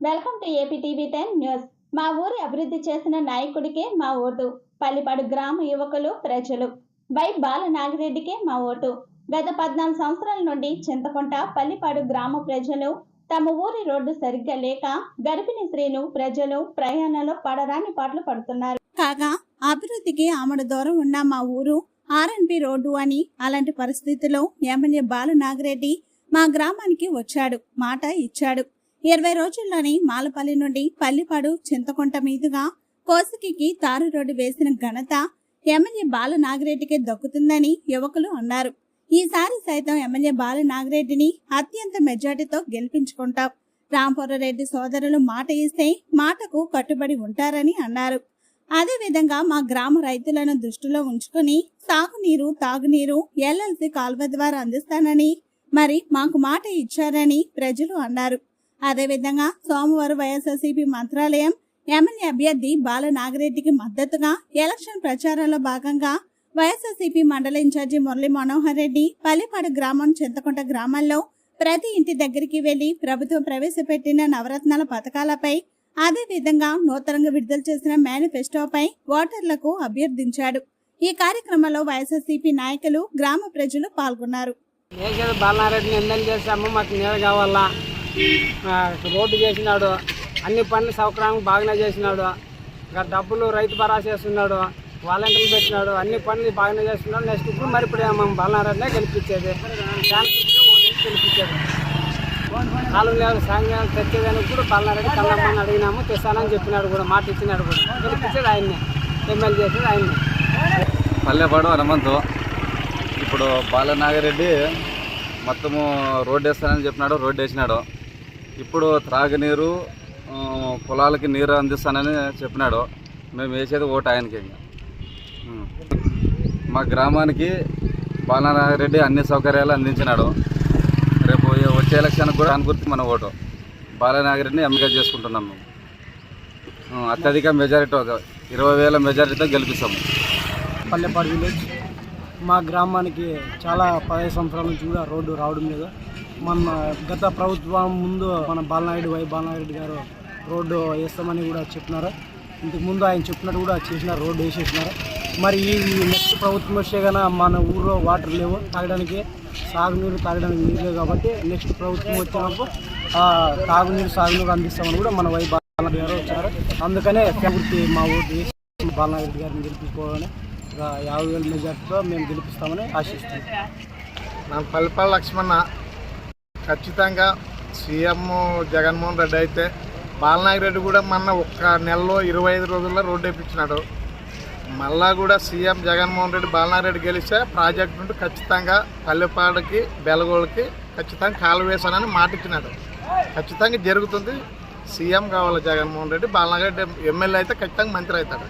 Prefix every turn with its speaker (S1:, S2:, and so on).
S1: Welcome to AP TV ten news. మా ఊరి అభివృద్ధి చేసిన నాయకుడికే మా ఓటు. పల్లిపాడు గ్రామ యువకులు ప్రజలు. వై బాల నాగిరెడ్డికే మా ఓటు. గత పద్నాలుగు సంవత్సరాల నుండి చింతకుంట పల్లిపాడు గ్రామ ప్రజలు తమ ఊరి రోడ్డు సరిగ్గా లేక గర్భిణీ స్త్రీలు ప్రజలు ప్రయాణంలో పడరాని పాటలు పడుతున్నారు. కాగా అభివృద్ధికి ఆమడ దూరం ఉన్న మా ఊరు ఆర్ఎన్పి రోడ్డు అని అలాంటి పరిస్థితిలో ఎమ్మెల్యే బాల నాగిరెడ్డి మా గ్రామానికి వచ్చాడు మాట ఇచ్చాడు. ఇరవై రోజుల్లోనే మాలపల్లి నుండి పల్లిపాడు చింతకుంట మీదుగా కోసికి తారు రోడ్డు వేసిన ఘనత ఎమ్మెల్యే బాల నాగిరెడ్డికి దక్కుతుందని యువకులు అన్నారు. ఈసారి సైతం ఎమ్మెల్యే బాల నాగిరెడ్డిని అత్యంత మెజార్టీతో గెలిపించుకుంటాం. రాంపురరెడ్డి సోదరులు మాట ఇస్తే మాటకు కట్టుబడి ఉంటారని అన్నారు. అదేవిధంగా మా గ్రామ రైతులను దృష్టిలో ఉంచుకుని సాగునీరు తాగునీరు ఎల్ఎల్సి కాల్వ ద్వారా అందిస్తానని మరి మాకు మాట ఇచ్చారని ప్రజలు అన్నారు. అదేవిధంగా సోమవారం వైఎస్ఆర్సీపీ మంత్రాలయం ఎమ్మెల్యే అభ్యర్థి బాల నాగిరెడ్డికి మద్దతుగా ఎలక్షన్ ప్రచారంలో భాగంగా వైఎస్ఆర్సీపీ మండల ఇన్ఛార్జి మురళీ మనోహర్ రెడ్డి పల్లిపాడు గ్రామం చింతకుంట గ్రామాల్లో ప్రతి ఇంటి దగ్గరికి వెళ్ళి ప్రభుత్వం ప్రవేశపెట్టిన నవరత్నాల పథకాలపై అదే విధంగా నూతనంగా విడుదల చేసిన మేనిఫెస్టోపై ఓటర్లకు అభ్యర్థించాడు. ఈ కార్యక్రమంలో వైఎస్ఆర్సీపీ నాయకులు గ్రామ ప్రజలు పాల్గొన్నారు.
S2: చేసేది బాలనారెడ్డిని ఎమ్మెల్యే చేసాము మాకు నీళ్ళు కావాలా? రోడ్డు చేసినాడు. అన్ని పనులు సౌకర్యం బాగానే చేసినాడు. ఇంకా డబ్బులు రైతు భరోసా చేస్తున్నాడు వాలంటీర్లు పెట్టినాడు. అన్ని పనులు బాగానే చేస్తున్నాడు. నెక్స్ట్ ఇప్పుడు మరి ఇప్పుడు మేము బలనారాయణనే గెలిపించేది. గెలిపించేది కాలం లేదు సాంగ్యాలు తెచ్చేదానికి కూడా బలనారాయణ కళ్ళమ్మని అడిగినాము. తెస్తానని చెప్పినాడు కూడా. మాట ఇచ్చినాడు కూడా. గెలిపించేది ఆయన్నే. ఎమ్మెల్యే చేసేది ఆయన్నే.
S3: పల్లెపాడు హనుమంతు ఇప్పుడు బాలనాగిరెడ్డి మొత్తము రోడ్డు వేస్తానని చెప్పినాడు. రోడ్డు వేసినాడు. ఇప్పుడు త్రాగునీరు పొలాలకి నీరు అందిస్తానని చెప్పినాడు. మేము వేసేది ఓటు ఆయనకి మా గ్రామానికి బాలనాగిరెడ్డి అన్ని సౌకర్యాలు అందించినాడు. రేపు వచ్చే ఎలక్షన్కి కూడా ఆయన మన ఓటు. బాలనాగిరెడ్డిని ఎంపిక చేసుకుంటున్నాం మేము. అత్యధిక మెజారిటీ ఇరవై వేల మెజారిటీతో గెలిపిస్తాము.
S2: పల్లెపాడు విలేజ్. మా గ్రామానికి చాలా పదహైదు సంవత్సరాల నుంచి కూడా రోడ్డు రావడం లేదు. మన గత ప్రభుత్వం ముందు మన బాలనాయుడు వై బాలనాయుడు గారు రోడ్డు వేస్తామని కూడా చెప్పినారు. ఇంతకు ముందు ఆయన చెప్పినట్టు కూడా చేసినారు రోడ్డు వేసేసినారు. మరి ఈ నెక్స్ట్ ప్రభుత్వం వచ్చే కన్నా మన ఊర్లో వాటర్ లేవు తాగడానికి సాగునీరు తాగడానికి నీరు లేవు కాబట్టి నెక్స్ట్ ప్రభుత్వం వచ్చినప్పుడు తాగునీరు సాగునీరు అందిస్తామని కూడా మన వై బాలనాయుడు గారు వచ్చారు. అందుకనే పూర్తి మా ఊరు బాలనాయుడు గారిని గెలిపించుకోవాలని యాభై వేల మెజార్టీతో మేము గెలిపిస్తామని ఆశిస్తున్నాం.
S4: నా పల్లిపల్లి లక్ష్మణ. ఖచ్చితంగా సీఎం జగన్మోహన్ రెడ్డి అయితే బాలనాయక రెడ్డి కూడా మొన్న ఒక్క నెలలో ఇరవై ఐదు రోజుల్లో రోడ్డు వేయించినాడు మళ్ళా కూడా సీఎం జగన్మోహన్ రెడ్డి బాలనాయక రెడ్డి గెలిస్తే ప్రాజెక్ట్ నుండి ఖచ్చితంగా పల్లెపాడుకి బెలగోళ్ళకి ఖచ్చితంగా కాలు వేసానని మాట ఇచ్చినాడు. ఖచ్చితంగా జరుగుతుంది. సీఎం కావాలి జగన్మోహన్ రెడ్డి బాలనాగరెడ్డి ఎమ్మెల్యే అయితే ఖచ్చితంగా మంత్రి అవుతాడు.